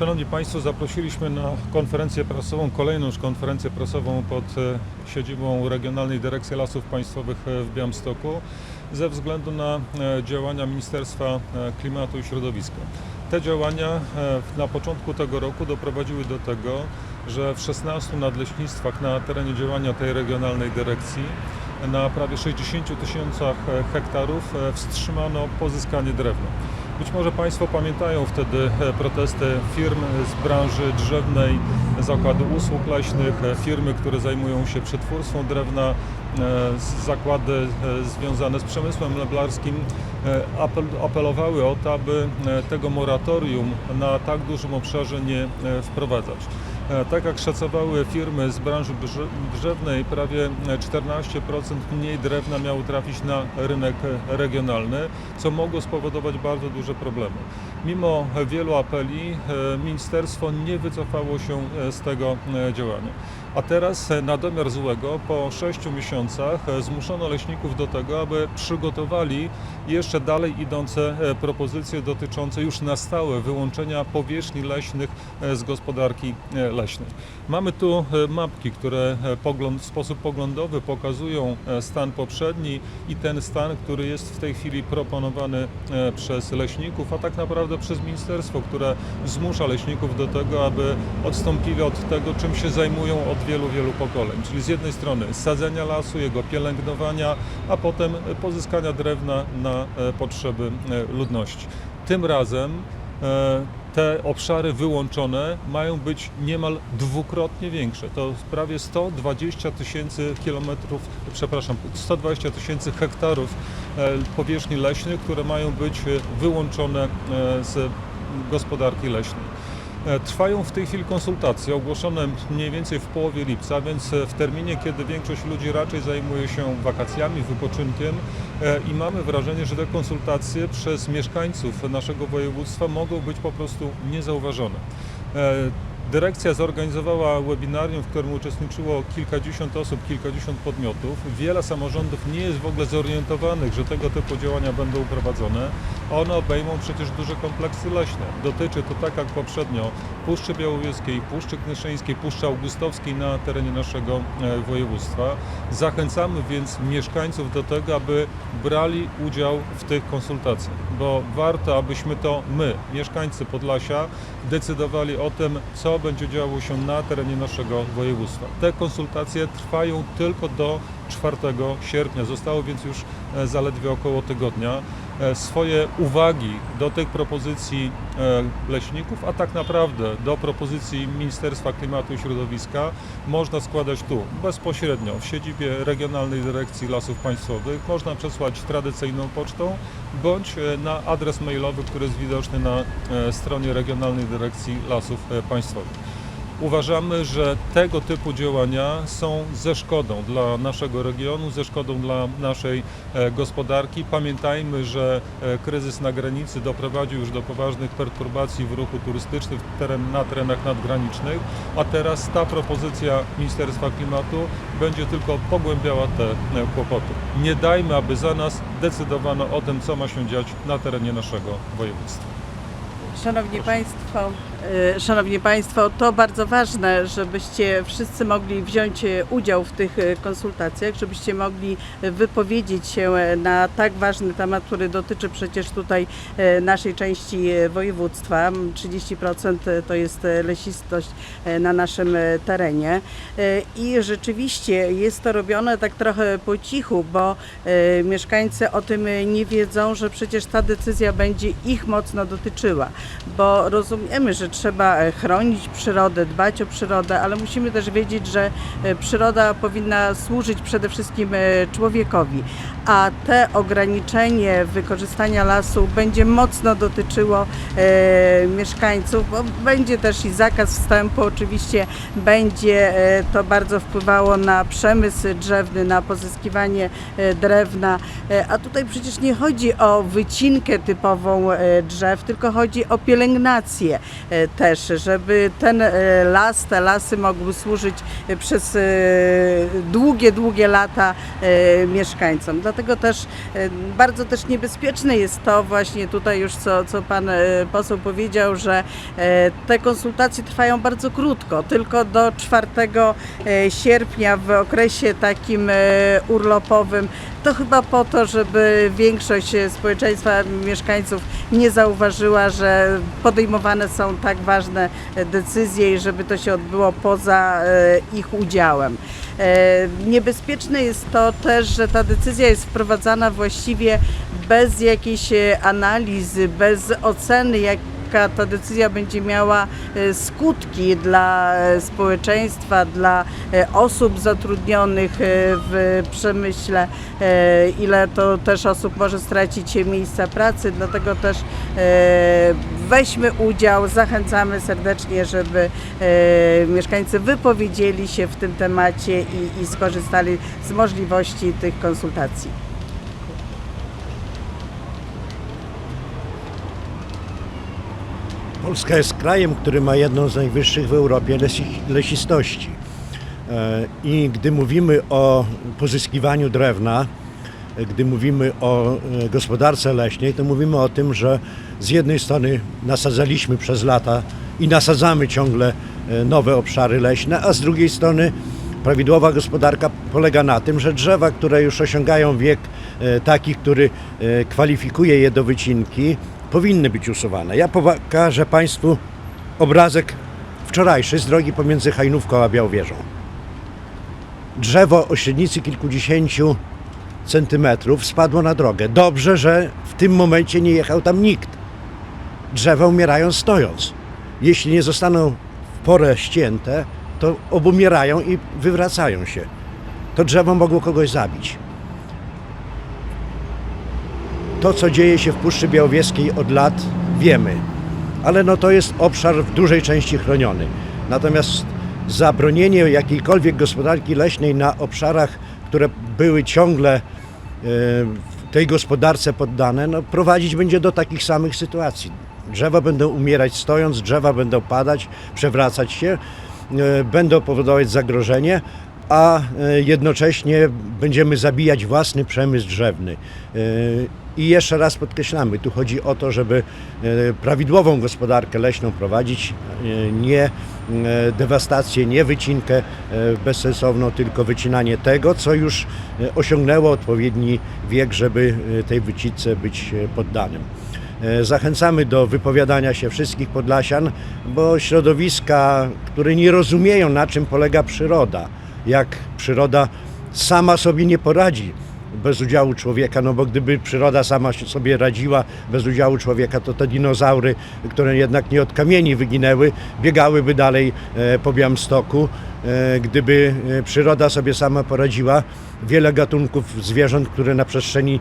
Szanowni Państwo, zaprosiliśmy na konferencję prasową, kolejną już konferencję prasową pod e, siedzibą Regionalnej Dyrekcji Lasów Państwowych e, w Białymstoku ze względu na e, działania Ministerstwa Klimatu i Środowiska. Te działania na początku tego roku doprowadziły do tego, że w 16 nadleśnictwach na terenie działania tej regionalnej dyrekcji na prawie 60 tysiącach hektarów wstrzymano pozyskanie drewna. Być może Państwo pamiętają wtedy e, protesty firm z branży drzewnej, zakłady usług leśnych, e, firmy, które zajmują się przetwórstwem drewna, e, zakłady związane z przemysłem meblarskim apel, apelowały o to, aby tego moratorium na tak dużym obszarze nie wprowadzać. E, Tak jak szacowały firmy z branży drze- drzewnej, prawie e, 14% mniej drewna miało trafić na rynek regionalny, co mogło spowodować bardzo duże problemy. Mimo wielu apeli e, ministerstwo nie wycofało się e, z tego działania. A teraz na domiar złego, po 6 miesiącach e, zmuszono leśników do tego, aby przygotowali jeszcze dalej idące e, propozycje dotyczące już na stałe wyłączenia powierzchni leśnych e, z gospodarki leśnej. Mamy tu mapki, które w sposób poglądowy pokazują stan poprzedni i ten stan, który jest w tej chwili proponowany przez leśników, a tak naprawdę przez ministerstwo, które zmusza leśników do tego, aby odstąpili od tego, czym się zajmują od wielu, wielu pokoleń. Czyli z jednej strony sadzenia lasu, jego pielęgnowania, a potem pozyskania drewna na e, potrzeby e, ludności. Tym razem e, te obszary wyłączone mają być niemal dwukrotnie większe. To prawie 120 tysięcy kilometrów, przepraszam, 120 tysięcy hektarów powierzchni leśnych, które mają być wyłączone z gospodarki leśnej. E, Trwają w tej chwili konsultacje, ogłoszone mniej więcej w połowie lipca, więc e, w terminie, kiedy większość ludzi raczej zajmuje się wakacjami, wypoczynkiem e, i mamy wrażenie, że te konsultacje przez mieszkańców naszego województwa mogą być po prostu niezauważone. Dyrekcja zorganizowała webinarium, w którym uczestniczyło kilkadziesiąt osób, kilkadziesiąt podmiotów. Wiele samorządów nie jest w ogóle zorientowanych, że tego typu działania będą prowadzone. One obejmą przecież duże kompleksy leśne. Dotyczy to tak jak poprzednio Puszczy Białowieskiej, Puszczy Knyszyńskiej, Puszczy Augustowskiej na terenie naszego e, województwa. Zachęcamy więc mieszkańców do tego, aby brali udział w tych konsultacjach, bo warto, abyśmy to my, mieszkańcy Podlasia, decydowali o tym, co będzie działo się na terenie naszego województwa. Te konsultacje trwają tylko do 4 sierpnia, zostało więc już e, zaledwie około tygodnia. E, Swoje uwagi do tych propozycji e, leśników, a tak naprawdę do propozycji Ministerstwa Klimatu i Środowiska można składać tu, bezpośrednio, w siedzibie Regionalnej Dyrekcji Lasów Państwowych. Można przesłać tradycyjną pocztą bądź e, na adres mailowy, który jest widoczny na stronie Regionalnej Dyrekcji Lasów Państwowych. Uważamy, że tego typu działania są ze szkodą dla naszego regionu, ze szkodą dla naszej e, gospodarki. Pamiętajmy, że e, kryzys na granicy doprowadził już do poważnych perturbacji w ruchu turystycznym w teren, na terenach nadgranicznych, a teraz ta propozycja Ministerstwa Klimatu będzie tylko pogłębiała te e, kłopoty. Nie dajmy, aby za nas decydowano o tym, co ma się dziać na terenie naszego województwa. Szanowni Państwo, e, Szanowni Państwo, to bardzo ważne, żebyście wszyscy mogli wziąć e, udział w tych e, konsultacjach, żebyście mogli wypowiedzieć się e, na tak ważny temat, który dotyczy przecież tutaj e, naszej części e, województwa. 30% to jest e, lesistość e, na naszym e, terenie E, i rzeczywiście jest to robione tak trochę po cichu, bo e, mieszkańcy o tym e, nie wiedzą, że przecież ta decyzja będzie ich mocno dotyczyła, bo rozumiemy, że trzeba e, chronić przyrodę, dbać o przyrodę, ale musimy też wiedzieć, że e, przyroda powinna służyć przede wszystkim e, człowiekowi, a te ograniczenie wykorzystania lasu będzie mocno dotyczyło mieszkańców, bo będzie też i zakaz wstępu, oczywiście będzie to bardzo wpływało na przemysł drzewny, na pozyskiwanie drewna, a tutaj przecież nie chodzi o wycinkę typową drzew, tylko chodzi o pielęgnację też, żeby ten e, las, te lasy mogły służyć e, przez e, długie, długie lata mieszkańcom. Dlatego też bardzo też niebezpieczne jest to właśnie tutaj już, co, co pan poseł powiedział, że te konsultacje trwają bardzo krótko, tylko do 4 e, sierpnia w okresie takim urlopowym. To chyba po to, żeby większość społeczeństwa, mieszkańców nie zauważyła, że podejmowane są tak ważne e, decyzje i żeby to się odbyło poza e, ich udziałem. E, Niebezpieczne jest to też, że ta decyzja jest wprowadzana właściwie bez jakiejś analizy, bez oceny, jaka ta decyzja będzie miała e, skutki dla e, społeczeństwa, dla e, osób zatrudnionych w przemyśle, ile to też osób może stracić miejsca pracy, dlatego też weźmy udział, zachęcamy serdecznie, żeby mieszkańcy wypowiedzieli się w tym temacie i, i skorzystali z możliwości tych konsultacji. Polska jest krajem, który ma jedną z najwyższych w Europie lesi, lesistości. E, I gdy mówimy o pozyskiwaniu drewna, e, gdy mówimy o e, gospodarce leśnej, to mówimy o tym, że z jednej strony nasadzaliśmy przez lata i nasadzamy ciągle nowe obszary leśne, a z drugiej strony prawidłowa gospodarka polega na tym, że drzewa, które już osiągają wiek taki, który kwalifikuje je do wycinki, powinny być usuwane. Ja pokażę Państwu obrazek wczorajszy z drogi pomiędzy Hajnówką a Białowieżą. Drzewo o średnicy kilkudziesięciu centymetrów spadło na drogę. Dobrze, że w tym momencie nie jechał tam nikt. Drzewa umierają stojąc. Jeśli nie zostaną w porę ścięte, to obumierają i wywracają się. To drzewo mogło kogoś zabić. To, co dzieje się w Puszczy Białowieskiej od lat, wiemy. Ale no to jest obszar w dużej części chroniony. Natomiast zabronienie jakiejkolwiek gospodarki leśnej na obszarach, które były ciągle e, tej gospodarce poddane, no prowadzić będzie do takich samych sytuacji. Drzewa będą umierać stojąc, drzewa będą padać, przewracać się, e, będą powodować zagrożenie, a e, jednocześnie będziemy zabijać własny przemysł drzewny. I jeszcze raz podkreślamy, tu chodzi o to, żeby e, prawidłową gospodarkę leśną prowadzić, e, nie e, dewastację, nie wycinkę bezsensowną, tylko wycinanie tego, co już osiągnęło odpowiedni wiek, żeby tej wycince być poddanym. Zachęcamy do wypowiadania się wszystkich Podlasian, bo środowiska, które nie rozumieją, na czym polega przyroda, jak przyroda sama sobie nie poradzi bez udziału człowieka, no bo gdyby przyroda sama sobie radziła bez udziału człowieka, to te dinozaury, które jednak nie od kamieni wyginęły, biegałyby dalej e, po Białymstoku. E, Gdyby e, przyroda sobie sama poradziła, wiele gatunków zwierząt, które na przestrzeni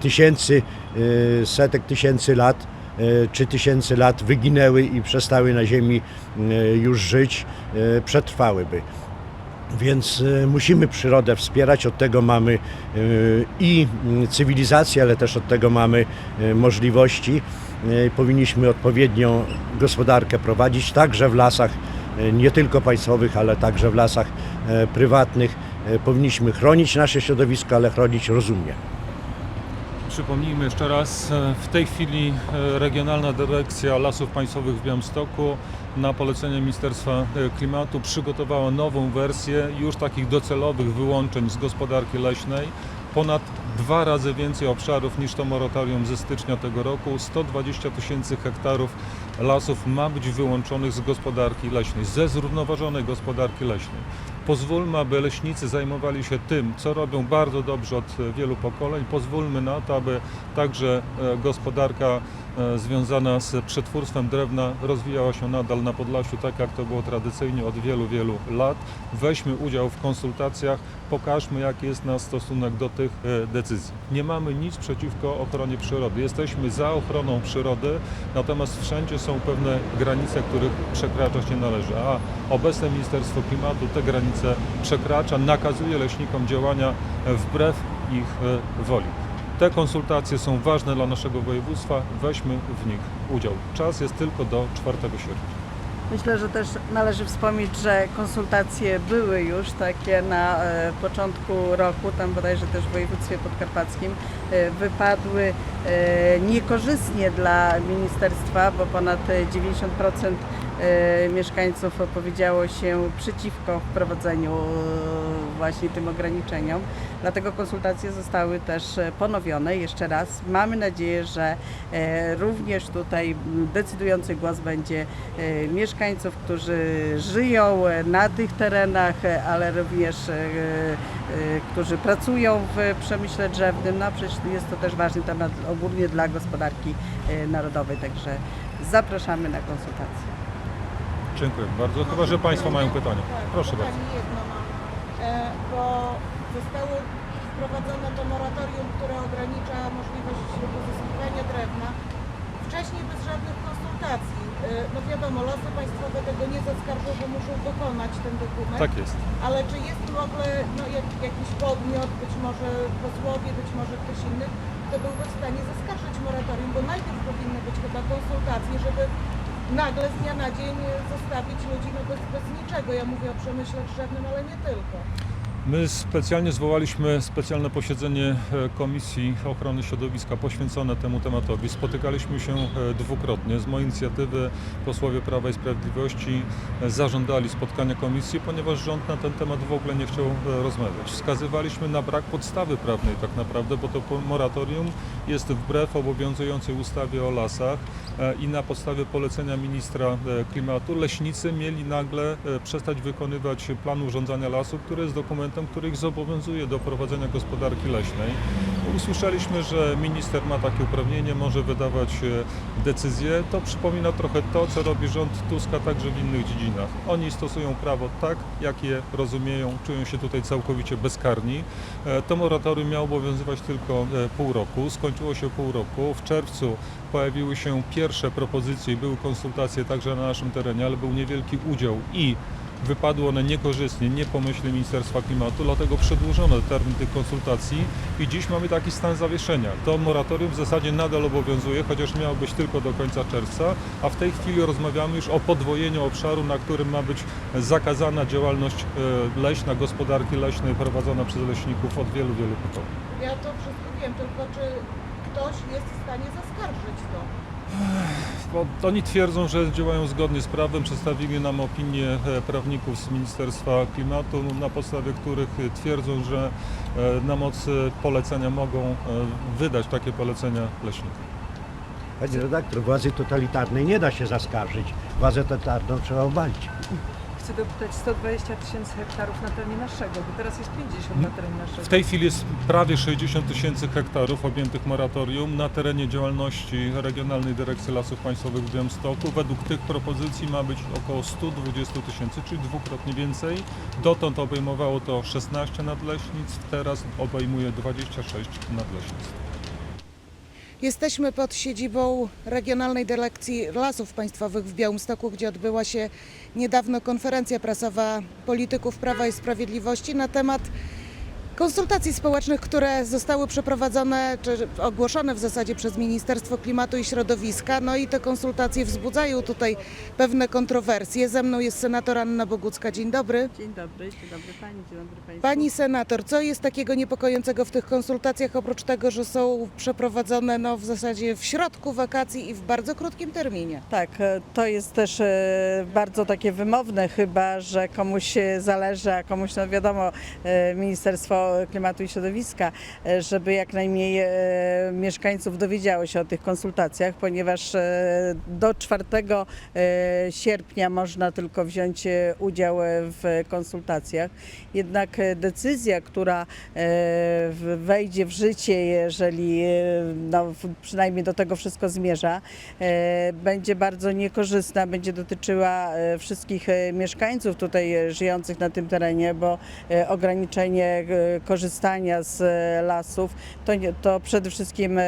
tysięcy, setek tysięcy lat czy tysięcy lat wyginęły i przestały na Ziemi już żyć, przetrwałyby. Więc e, musimy przyrodę wspierać, od tego mamy e, i mm, cywilizację, ale też od tego mamy e, możliwości. Powinniśmy odpowiednią gospodarkę prowadzić także w lasach, nie tylko państwowych, ale także w lasach prywatnych. Powinniśmy chronić nasze środowisko, ale chronić rozumnie. Przypomnijmy jeszcze raz, w tej chwili Regionalna Dyrekcja Lasów Państwowych w Białymstoku na polecenie Ministerstwa e, Klimatu przygotowała nową wersję już takich docelowych wyłączeń z gospodarki leśnej. Ponad dwa razy więcej obszarów niż to moratorium ze stycznia tego roku. 120 tysięcy hektarów lasów ma być wyłączonych z gospodarki leśnej, ze zrównoważonej gospodarki leśnej. Pozwólmy, aby leśnicy zajmowali się tym, co robią bardzo dobrze od e, wielu pokoleń. Pozwólmy na to, aby także e, gospodarka e, związana z przetwórstwem drewna rozwijała się nadal na Podlasiu, tak jak to było tradycyjnie od wielu, wielu lat. Weźmy udział w konsultacjach, pokażmy, jaki jest nasz stosunek do tych decyzji. Nie mamy nic przeciwko ochronie przyrody. Jesteśmy za ochroną przyrody, natomiast wszędzie są pewne granice, których przekraczać nie należy. A obecne Ministerstwo Klimatu te granice przekracza, nakazuje leśnikom działania wbrew ich e, woli. Te konsultacje są ważne dla naszego województwa, weźmy w nich udział. Czas jest tylko do 4 sierpnia. Myślę, że też należy wspomnieć, że konsultacje były już takie na e, początku roku, tam bodajże też w województwie podkarpackim, e, wypadły niekorzystnie dla ministerstwa, bo ponad e, 90% e, mieszkańców opowiedziało się przeciwko wprowadzeniu e, właśnie tym ograniczeniom. Dlatego konsultacje zostały też e, ponowione jeszcze raz. Mamy nadzieję, że również tutaj decydujący głos będzie mieszkańców, którzy żyją na tych terenach, ale również którzy pracują w przemyśle drzewnym. No przecież jest to też ważny temat ogólnie dla gospodarki narodowej, także zapraszamy na konsultacje. Dziękuję bardzo. Chyba, że Państwo mają pytania. Proszę bardzo. Pytanie jedno mam, e, bo zostało wprowadzone to moratorium, które ogranicza możliwość pozyskiwania drewna wcześniej bez żadnych konsultacji. E, No wiadomo, lasy państwowe tego nie zaskarżą, bo muszą wykonać ten dokument. Tak jest. Ale czy jest w ogóle no, jak, jakiś podmiot, być może posłowie, być może ktoś inny, kto byłby w stanie zaskarżyć moratorium, bo najpierw powinny być chyba konsultacje, żeby nagle z dnia na dzień zostawić ludzi no, bez, bez niczego. Ja mówię o przemyśle drzewnym, ale nie tylko. My specjalnie zwołaliśmy specjalne posiedzenie e, Komisji Ochrony Środowiska poświęcone temu tematowi. Spotykaliśmy się e, dwukrotnie. Z mojej inicjatywy posłowie Prawa i Sprawiedliwości e, zażądali spotkania komisji, ponieważ rząd na ten temat w ogóle nie chciał rozmawiać. Wskazywaliśmy na brak podstawy prawnej tak naprawdę, bo to moratorium jest wbrew obowiązującej ustawie o lasach i na podstawie polecenia ministra klimatu leśnicy mieli nagle przestać wykonywać plan urządzania lasu, który jest dokumentem, który ich zobowiązuje do prowadzenia gospodarki leśnej. Usłyszeliśmy, że minister ma takie uprawnienie, może wydawać e, decyzje. To przypomina trochę to, co robi rząd Tuska także w innych dziedzinach. Oni stosują prawo tak, jak je rozumieją, czują się tutaj całkowicie bezkarni. E, To moratorium miało obowiązywać tylko e, pół roku. Skończyło się pół roku. W czerwcu pojawiły się pierwsze propozycje i były konsultacje także na naszym terenie, ale był niewielki udział i wypadły one niekorzystnie, nie po myśli Ministerstwa Klimatu, dlatego przedłużono termin tych konsultacji i dziś mamy taki stan zawieszenia. To moratorium w zasadzie nadal obowiązuje, chociaż miało być tylko do końca czerwca, a w tej chwili rozmawiamy już o podwojeniu obszaru, na którym ma być zakazana działalność e, leśna, gospodarki leśnej prowadzona przez leśników od wielu, wielu pokoleń. Ja to wszystko wiem, tylko czy ktoś jest w stanie zaskarżyć to? Bo oni twierdzą, że działają zgodnie z prawem. Przedstawili nam opinię e, prawników z Ministerstwa Klimatu, na podstawie których twierdzą, że e, na mocy polecenia mogą e, wydać takie polecenia leśnikom. Panie redaktor, władzy totalitarnej nie da się zaskarżyć. Władzę totalitarną trzeba obalić. Chcę dopytać 120 tysięcy hektarów na terenie naszego, bo teraz jest 50 na terenie naszego. W tej chwili jest prawie 60 tysięcy hektarów objętych moratorium na terenie działalności Regionalnej Dyrekcji Lasów Państwowych w Białymstoku. Według tych propozycji ma być około 120 tysięcy, czyli dwukrotnie więcej. Dotąd obejmowało to 16 nadleśnictw, teraz obejmuje 26 nadleśnictw. Jesteśmy pod siedzibą Regionalnej Dyrekcji Lasów Państwowych w Białymstoku, gdzie odbyła się niedawno konferencja prasowa polityków Prawa i Sprawiedliwości na temat konsultacji społecznych, które zostały przeprowadzone, czy ogłoszone w zasadzie przez Ministerstwo Klimatu i Środowiska. No i te konsultacje wzbudzają tutaj pewne kontrowersje. Ze mną jest senator Anna Bogucka. Dzień dobry. Dzień dobry, dzień dobry Pani, dzień dobry Państwu. Pani senator, co jest takiego niepokojącego w tych konsultacjach, oprócz tego, że są przeprowadzone no, w zasadzie w środku wakacji i w bardzo krótkim terminie? Tak, e, to jest też e, bardzo takie wymowne chyba, że komuś zależy, a komuś, no wiadomo, e, Ministerstwo Klimatu i Środowiska, e, żeby jak najmniej e, mieszkańców dowiedziało się o tych konsultacjach, ponieważ e, do 4 e, sierpnia można tylko wziąć udział w konsultacjach. Jednak decyzja, która wejdzie w życie, jeżeli no, przynajmniej do tego wszystko zmierza, będzie bardzo niekorzystna, będzie dotyczyła wszystkich mieszkańców tutaj żyjących na tym terenie, bo ograniczenie, korzystania z e, lasów, to, to przede wszystkim e,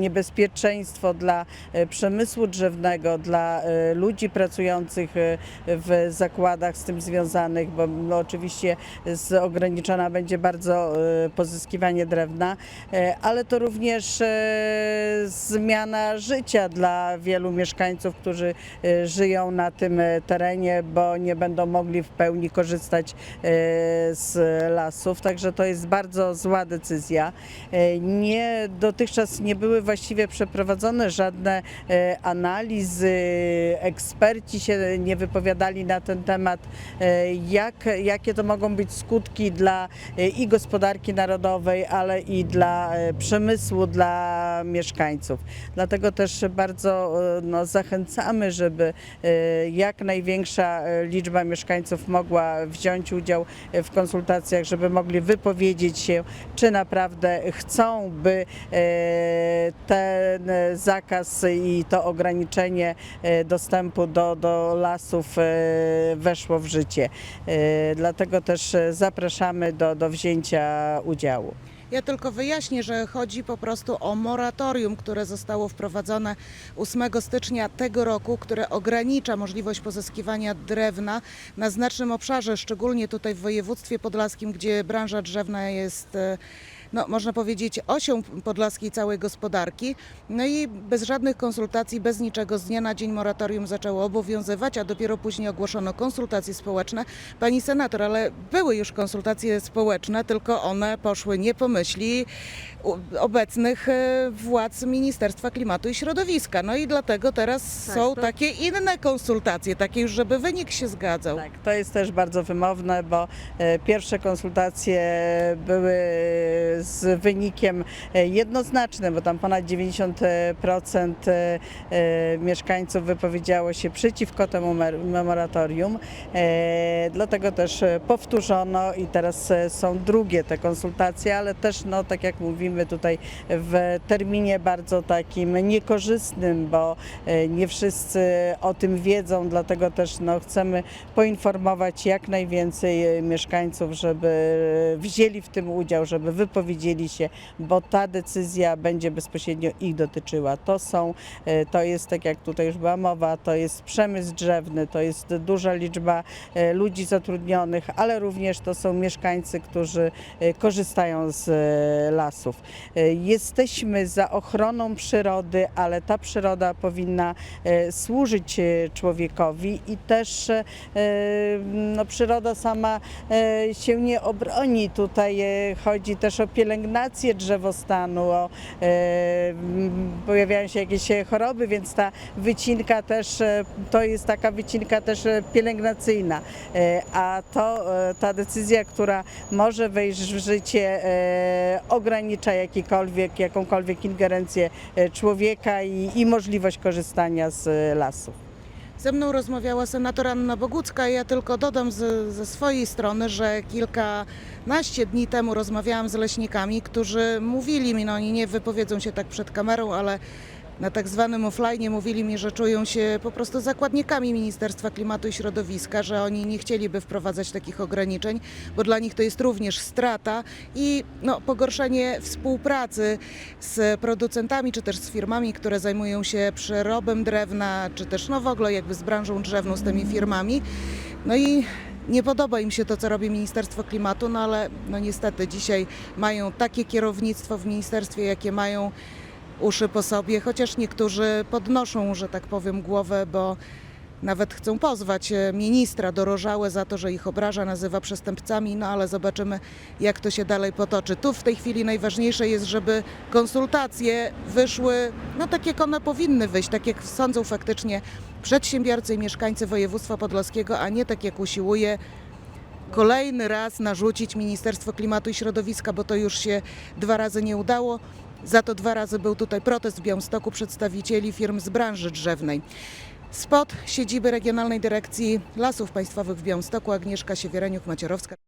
niebezpieczeństwo dla e, przemysłu drzewnego, dla ludzi pracujących w zakładach z tym związanych, bo no, oczywiście z, ograniczona będzie bardzo pozyskiwanie drewna, ale to również zmiana życia dla wielu mieszkańców, którzy żyją na tym terenie, bo nie będą mogli w pełni korzystać z lasów. Także to jest bardzo zła decyzja. E, Nie, dotychczas nie były właściwie przeprowadzone żadne e, analizy, eksperci się nie wypowiadali na ten temat, e, jak, jakie to mogą być skutki dla i gospodarki narodowej, ale i dla przemysłu, dla mieszkańców. Dlatego też bardzo no, zachęcamy, żeby jak największa liczba mieszkańców mogła wziąć udział w konsultacjach, żeby mogli wypowiedzieć się, czy naprawdę chcą, by e, ten zakaz i to ograniczenie e, dostępu do, do lasów e, weszło w życie. Dlatego też zapraszamy do, do wzięcia udziału. Ja tylko wyjaśnię, że chodzi po prostu o moratorium, które zostało wprowadzone 8 stycznia tego roku, które ogranicza możliwość pozyskiwania drewna na znacznym obszarze, szczególnie tutaj w województwie podlaskim, gdzie branża drzewna jest. No, można powiedzieć, osią podlaskiej całej gospodarki. No i bez żadnych konsultacji, bez niczego z dnia na dzień moratorium zaczęło obowiązywać, a dopiero później ogłoszono konsultacje społeczne. Pani senator, ale były już konsultacje społeczne, tylko one poszły nie po myśli obecnych e, władz Ministerstwa Klimatu i Środowiska. No i dlatego teraz Tak, są to- takie inne konsultacje, takie już, żeby wynik się zgadzał. Tak, to jest też bardzo wymowne, bo e, pierwsze konsultacje były z wynikiem e, jednoznacznym, bo tam ponad 90% e, e, mieszkańców wypowiedziało się przeciwko temu mer- moratorium. E, Dlatego też powtórzono i teraz są drugie te konsultacje, ale też, no, tak jak mówimy tutaj, w terminie bardzo takim niekorzystnym, bo nie wszyscy o tym wiedzą, dlatego też no, chcemy poinformować jak najwięcej mieszkańców, żeby wzięli w tym udział, żeby wypowiedzieli się, bo ta decyzja będzie bezpośrednio ich dotyczyła. To są, e, to jest tak jak tutaj już była mowa, to jest przemysł drzewny, to jest duża liczba e, ludzi zatrudnionych, ale również to są mieszkańcy, którzy e, korzystają z lasów. Jesteśmy za ochroną przyrody, ale ta przyroda powinna służyć człowiekowi i też no, przyroda sama się nie obroni. Tutaj chodzi też o pielęgnację drzewostanu, o, e, pojawiają się jakieś e, choroby, więc ta wycinka też e, to jest taka wycinka też pielęgnacyjna. A to ta decyzja, która może wejść w życie, ogranicza jakikolwiek, jakąkolwiek ingerencję człowieka i, i możliwość korzystania z lasów. Ze mną rozmawiała senator Anna Bogucka. Ja tylko dodam z, ze swojej strony, że kilkanaście dni temu rozmawiałam z leśnikami, którzy mówili mi, no oni nie wypowiedzą się tak przed kamerą, ale na tak zwanym offline mówili mi, że czują się po prostu zakładnikami Ministerstwa Klimatu i Środowiska, że oni nie chcieliby wprowadzać takich ograniczeń, bo dla nich to jest również strata i no, pogorszenie współpracy z producentami, czy też z firmami, które zajmują się przerobem drewna, czy też no w ogóle jakby z branżą drzewną, z tymi firmami. No i nie podoba im się to, co robi Ministerstwo Klimatu, no ale no niestety dzisiaj mają takie kierownictwo w ministerstwie, jakie mają uszy po sobie, chociaż niektórzy podnoszą, że tak powiem, głowę, bo nawet chcą pozwać e, ministra Dorożałę za to, że ich obraża, nazywa przestępcami, no ale zobaczymy, jak to się dalej potoczy. Tu w tej chwili najważniejsze jest, żeby konsultacje wyszły, no tak jak one powinny wyjść, tak jak sądzą faktycznie przedsiębiorcy i mieszkańcy województwa podlaskiego, a nie tak jak usiłuje kolejny raz narzucić Ministerstwo Klimatu i Środowiska, bo to już się dwa razy nie udało. Za to dwa razy był tutaj protest w Białymstoku przedstawicieli firm z branży drzewnej. Spod siedziby Regionalnej Dyrekcji Lasów Państwowych w Białymstoku Agnieszka Siewiereniuk-Macierowska.